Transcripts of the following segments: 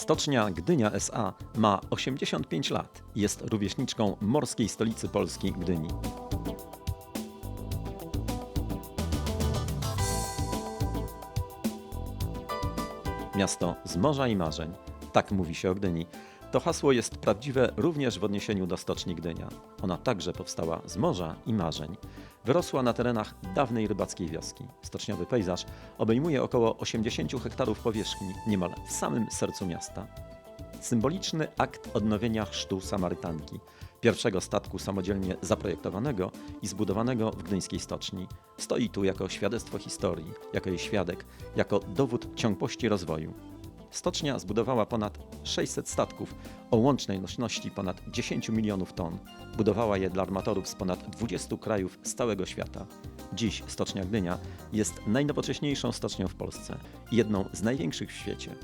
Stocznia Gdynia SA ma 85 lat i jest rówieśniczką morskiej stolicy Polski Gdyni. Miasto z morza i marzeń. Tak mówi się o Gdyni. To hasło jest prawdziwe również w odniesieniu do Stoczni Gdynia. Ona także powstała z morza i marzeń. Wyrosła na terenach dawnej rybackiej wioski. Stoczniowy pejzaż obejmuje około 80 hektarów powierzchni, niemal w samym sercu miasta. Symboliczny akt odnowienia chrztu Samarytanki, pierwszego statku samodzielnie zaprojektowanego i zbudowanego w gdyńskiej stoczni. Stoi tu jako świadectwo historii, jako jej świadek, jako dowód ciągłości rozwoju. Stocznia zbudowała ponad 600 statków o łącznej nośności ponad 10 milionów ton. Budowała je dla armatorów z ponad 20 krajów z całego świata. Dziś Stocznia Gdynia jest najnowocześniejszą stocznią w Polsce jedną z największych w świecie.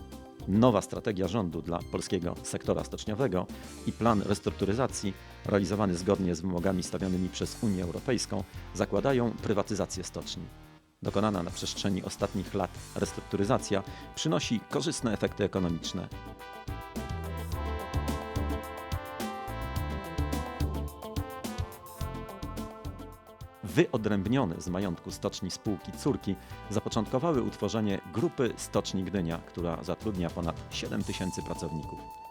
Nowa strategia rządu dla polskiego sektora stoczniowego i plan restrukturyzacji, realizowany zgodnie z wymogami stawianymi przez Unię Europejską, zakładają prywatyzację stoczni. Dokonana na przestrzeni ostatnich lat restrukturyzacja przynosi korzystne efekty ekonomiczne. Wyodrębnione z majątku stoczni spółki córki zapoczątkowały utworzenie Grupy Stoczni Gdynia, która zatrudnia ponad 7 tysięcy pracowników.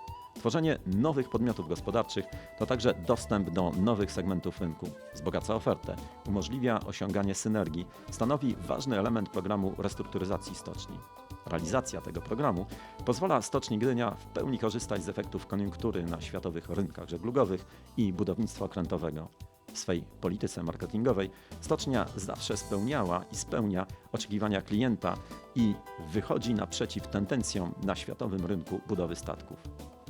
Tworzenie nowych podmiotów gospodarczych to także dostęp do nowych segmentów rynku, wzbogaca ofertę, umożliwia osiąganie synergii, stanowi ważny element programu restrukturyzacji stoczni. Realizacja tego programu pozwala Stoczni Gdynia w pełni korzystać z efektów koniunktury na światowych rynkach żeglugowych i budownictwa okrętowego. W swej polityce marketingowej stocznia zawsze spełniała i spełnia oczekiwania klienta i wychodzi naprzeciw tendencjom na światowym rynku budowy statków.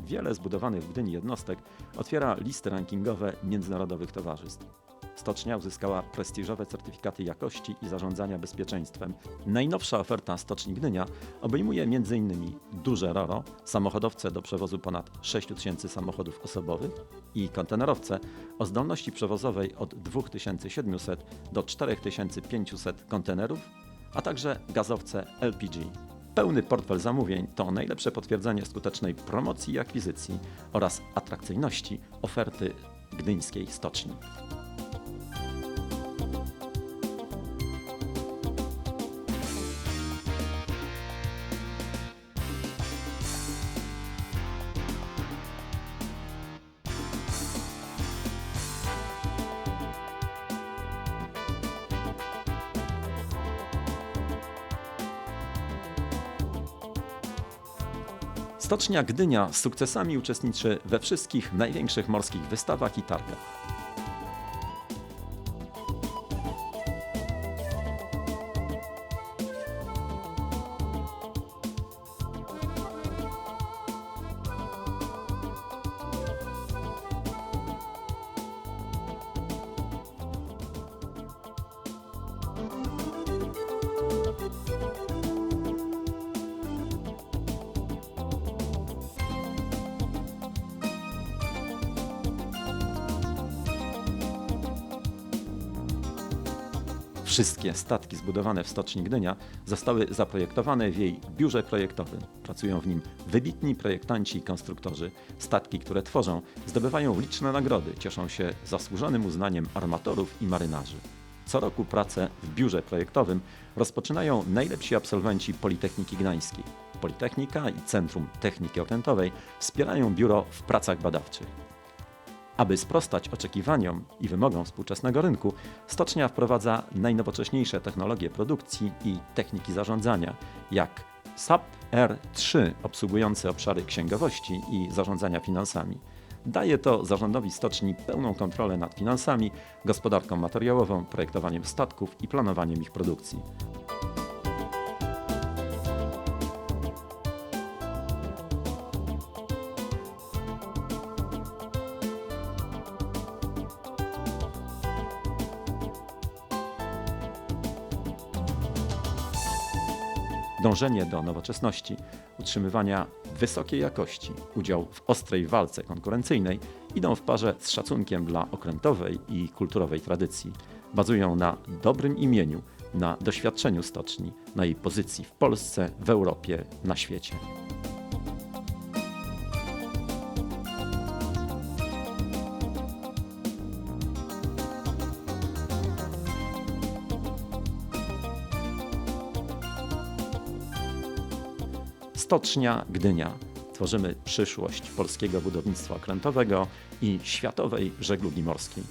Wiele zbudowanych w Gdyni jednostek otwiera listy rankingowe międzynarodowych towarzystw. Stocznia uzyskała prestiżowe certyfikaty jakości i zarządzania bezpieczeństwem. Najnowsza oferta Stoczni Gdynia obejmuje m.in. duże RORO, samochodowce do przewozu ponad 6 tysięcy samochodów osobowych i kontenerowce o zdolności przewozowej od 2700 do 4500 kontenerów, a także gazowce LPG. Pełny portfel zamówień to najlepsze potwierdzenie skutecznej promocji i akwizycji oraz atrakcyjności oferty gdyńskiej stoczni. Stocznia Gdynia z sukcesami uczestniczy we wszystkich największych morskich wystawach i targach. Wszystkie statki zbudowane w Stoczni Gdynia zostały zaprojektowane w jej biurze projektowym. Pracują w nim wybitni projektanci i konstruktorzy. Statki, które tworzą, zdobywają liczne nagrody, cieszą się zasłużonym uznaniem armatorów i marynarzy. Co roku pracę w biurze projektowym rozpoczynają najlepsi absolwenci Politechniki Gdańskiej. Politechnika i Centrum Techniki Okrętowej wspierają biuro w pracach badawczych. Aby sprostać oczekiwaniom i wymogom współczesnego rynku, stocznia wprowadza najnowocześniejsze technologie produkcji i techniki zarządzania, jak SAP R3 obsługujące obszary księgowości i zarządzania finansami. Daje to zarządowi stoczni pełną kontrolę nad finansami, gospodarką materiałową, projektowaniem statków i planowaniem ich produkcji. Dążenie do nowoczesności, utrzymywania wysokiej jakości, udział w ostrej walce konkurencyjnej idą w parze z szacunkiem dla okrętowej i kulturowej tradycji. Bazują na dobrym imieniu, na doświadczeniu stoczni, na jej pozycji w Polsce, w Europie, na świecie. Stocznia Gdynia. Tworzymy przyszłość polskiego budownictwa okrętowego i światowej żeglugi morskiej.